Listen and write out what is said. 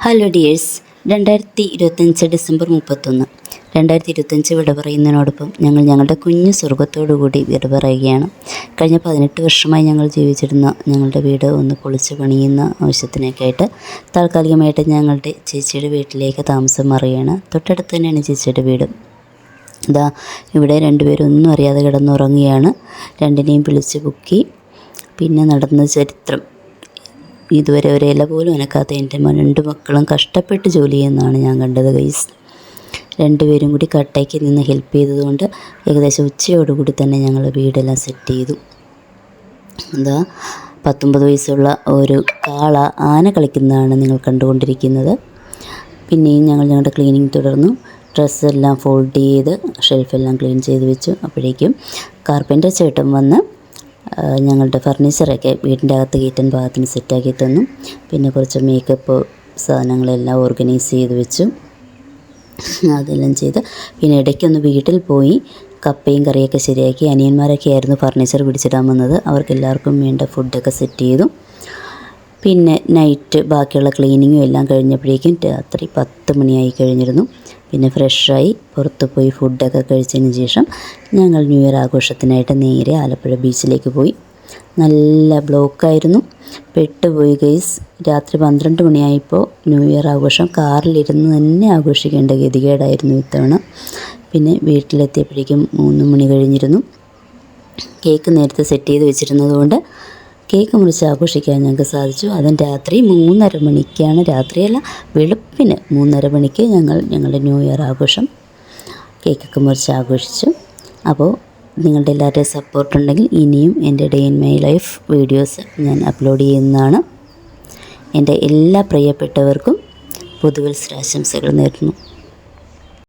Hello dears രണ്ടായിരത്തി ഇരുപത്തഞ്ച് December മുപ്പത്തൊന്ന്. രണ്ടായിരത്തി ഇരുപത്തഞ്ച് വിട പറയുന്നതിനോടൊപ്പം ഞങ്ങൾ ഞങ്ങളുടെ കുഞ്ഞു സ്വർഗത്തോടു കൂടി വിട പറയുകയാണ്. കഴിഞ്ഞ പതിനെട്ട് വർഷമായി ഞങ്ങൾ ജീവിച്ചിരുന്ന ഞങ്ങളുടെ വീട് ഒന്ന് പൊളിച്ച് പണിയുന്ന ആവശ്യത്തിനൊക്കെ ആയിട്ട് താൽക്കാലികമായിട്ട് ഞങ്ങളുടെ ചേച്ചിയുടെ വീട്ടിലേക്ക് താമസം മാറുകയാണ്. തൊട്ടടുത്ത് തന്നെയാണ് ചേച്ചിയുടെ വീട്. ഇതാ ഇവിടെ രണ്ടുപേരും ഒന്നും അറിയാതെ കിടന്നുറങ്ങുകയാണ്. രണ്ടിനെയും വിളിച്ച് പൊക്കി. പിന്നെ നടന്ന ചരിത്രം. ഇതുവരെ ഒരു ഇല പോലും എനക്കാത്ത എന്റെ രണ്ട് മക്കളും കഷ്ടപ്പെട്ട് ജോലി ചെയ്യുന്നതാണ് ഞാൻ കണ്ടത് ഗൈസ് രണ്ടുപേരും കൂടി കട്ടയ്ക്ക് നിന്ന് ഹെൽപ്പ് ചെയ്തതുകൊണ്ട് ഏകദേശം ഉച്ചയോടുകൂടി തന്നെ ഞങ്ങൾ വീടെല്ലാം സെറ്റ് ചെയ്തു. എന്താ പത്തൊമ്പത് വയസ്സുള്ള ഒരു കാള ആന കളിക്കുന്നതാണ് നിങ്ങൾ കണ്ടുകൊണ്ടിരിക്കുന്നത്. പിന്നെയും ഞങ്ങൾ ഞങ്ങളുടെ ക്ലീനിങ് തുടർന്നു. ഡ്രസ്സെല്ലാം ഫോൾഡ് ചെയ്ത് ഷെൽഫെല്ലാം ക്ലീൻ ചെയ്ത് വെച്ചു. അപ്പോഴേക്കും കാർപ്പന്റർ ചേട്ടൻ വന്ന് ഞങ്ങളുടെ ഫർണിച്ചറൊക്കെ വീടിന്റെ അകത്ത് കയറ്റാൻ ഭാഗത്തിന് സെറ്റാക്കി തന്നു. പിന്നെ കുറച്ച് മേക്കപ്പ് സാധനങ്ങളെല്ലാം ഓർഗനൈസ് ചെയ്ത് വെച്ചു. അതെല്ലാം ചെയ്ത് പിന്നെ ഇടയ്ക്കൊന്ന് വീട്ടിൽ പോയി കപ്പയും കറിയൊക്കെ ശരിയാക്കി. അനിയന്മാരൊക്കെ ആയിരുന്നു ഫർണിച്ചർ പിടിച്ചിടാൻ വന്നത്. അവർക്കെല്ലാവർക്കും വേണ്ട ഫുഡൊക്കെ സെറ്റ് ചെയ്തു. പിന്നെ നൈറ്റ് ബാക്കിയുള്ള ക്ലീനിങ്ങും എല്ലാം കഴിഞ്ഞപ്പോഴേക്കും രാത്രി പത്ത് മണിയായി കഴിഞ്ഞിരുന്നു. പിന്നെ ഫ്രഷായി പുറത്ത് പോയി ഫുഡൊക്കെ കഴിച്ചതിന് ശേഷം ഞങ്ങൾ ന്യൂ ഇയർ ആഘോഷത്തിനായിട്ട് നേരെ ആലപ്പുഴ ബീച്ചിലേക്ക് പോയി. നല്ല ബ്ലോക്കായിരുന്നു പെട്ടുപോയി ഗൈസ് രാത്രി പന്ത്രണ്ട് മണിയായപ്പോൾ ന്യൂ ഇയർ ആഘോഷം കാറിലിരുന്ന് തന്നെ ആഘോഷിക്കേണ്ട ഗതികേടായിരുന്നു ഇത്തവണ. പിന്നെ വീട്ടിലെത്തിയപ്പോഴേക്കും മൂന്ന് മണി കഴിഞ്ഞിരുന്നു. കേക്ക് നേരത്തെ സെറ്റ് ചെയ്ത് വെച്ചിരുന്നതുകൊണ്ട് കേക്ക് മുറിച്ച് ആഘോഷിക്കാൻ ഞങ്ങൾക്ക് സാധിച്ചു. അതും രാത്രി മൂന്നര മണിക്കാണ് രാത്രിയല്ല വെളുപ്പിന് മൂന്നര മണിക്ക് ഞങ്ങൾ ഞങ്ങളുടെ ന്യൂ ഇയർ ആഘോഷം കേക്കൊക്കെ മുറിച്ച് ആഘോഷിച്ചു. അപ്പോൾ നിങ്ങളുടെ എല്ലാവരുടെയും സപ്പോർട്ട് ഉണ്ടെങ്കിൽ ഇനിയും എന്റെ day in my life videos ഞാൻ അപ്ലോഡ് ചെയ്യുന്നതാണ്. എന്റെ എല്ലാ പ്രിയപ്പെട്ടവർക്കും പുതുവത്സരാശംസകൾ നേരുന്നു.